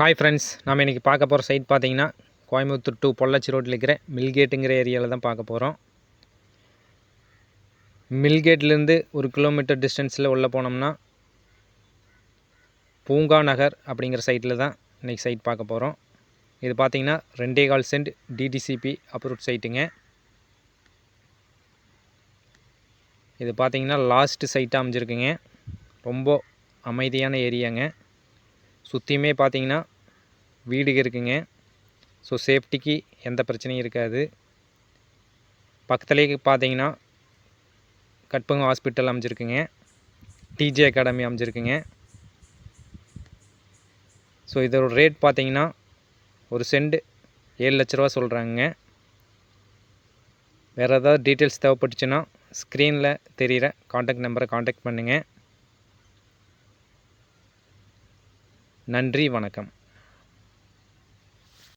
Hi friends நம்ம இன்றைக்கி பார்க்க போகிற சைட் பார்த்தீங்கன்னா கோயம்புத்தூர் டு பொள்ளாச்சி ரோட்டில் இருக்கிற மில்கேட்டுங்கிற ஏரியாவில் தான் பார்க்க போகிறோம். மில்கேட்லேருந்து ஒரு கிலோமீட்டர் டிஸ்டன்ஸில் உள்ளே போனோம்னா பூங்கா நகர் அப்படிங்கிற சைட்டில் தான் இன்றைக்கி சைட் பார்க்க போகிறோம். இது பார்த்தீங்கன்னா ரெண்டே கால் சென்ட் டிடிசிபி அப்ரூவ் சைட்டுங்க இது பார்த்தீங்கன்னா லாஸ்ட்டு சைட்டாக அமைஞ்சிருக்குங்க. ரொம்ப அமைதியான ஏரியாங்க சுற்றியுமே பார்த்தீங்கன்னா வீடுங்க இருக்குங்க. ஸோ சேஃப்டிக்கு எந்த பிரச்சனையும் இருக்காது. பக்கத்துலேயே பார்த்தீங்கன்னா கட்பங்க ஹாஸ்பிட்டல் அமைஞ்சிருக்குங்க. டிஜே அகாடமி அமைஞ்சிருக்குங்க. ஸோ இதோட ரேட் பார்த்தீங்கன்னா ஒரு சென்ட் ஏழு லட்ச ரூபா சொல்கிறாங்க வேறு ஏதாவது டீட்டெயில்ஸ் தேவைப்பட்டுச்சுன்னா ஸ்க்ரீனில் தெரிகிற காண்டாக்ட் நம்பரை காண்டாக்ட் பண்ணுங்கள் நன்றி வணக்கம்.